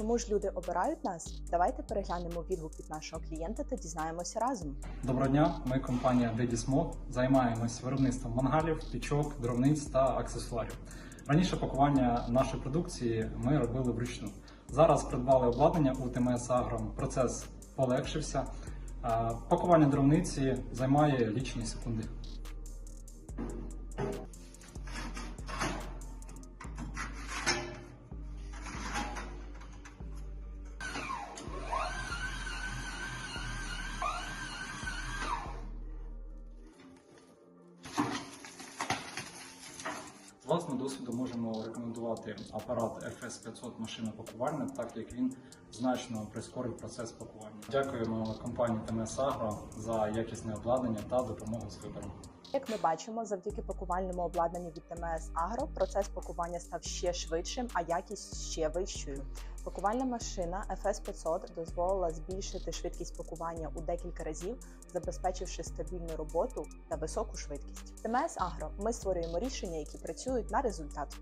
Чому ж люди обирають нас? Давайте переглянемо відгук від нашого клієнта та дізнаємося разом. Доброго дня, ми компанія Mod. Займаємось виробництвом мангалів, пічок, дровниць та аксесуарів. Раніше пакування нашої продукції ми робили вручну. Зараз придбали обладнання у ТМС Агро. Процес полегшився. Пакування дровниці займає лічені секунди. З власного досвіду можемо рекомендувати апарат FS500 машинопакувальник, так як він значно прискорить процес пакування. Дякуємо компанії ТМС Агро за якісне обладнання та допомогу з вибором. Як ми бачимо, завдяки пакувальному обладнанню від ТМС Агро процес пакування став ще швидшим, а якість ще вищою. Пакувальна машина FS 500 дозволила збільшити швидкість пакування у декілька разів, забезпечивши стабільну роботу та високу швидкість. ТМС Агро ми створюємо рішення, які працюють на результат.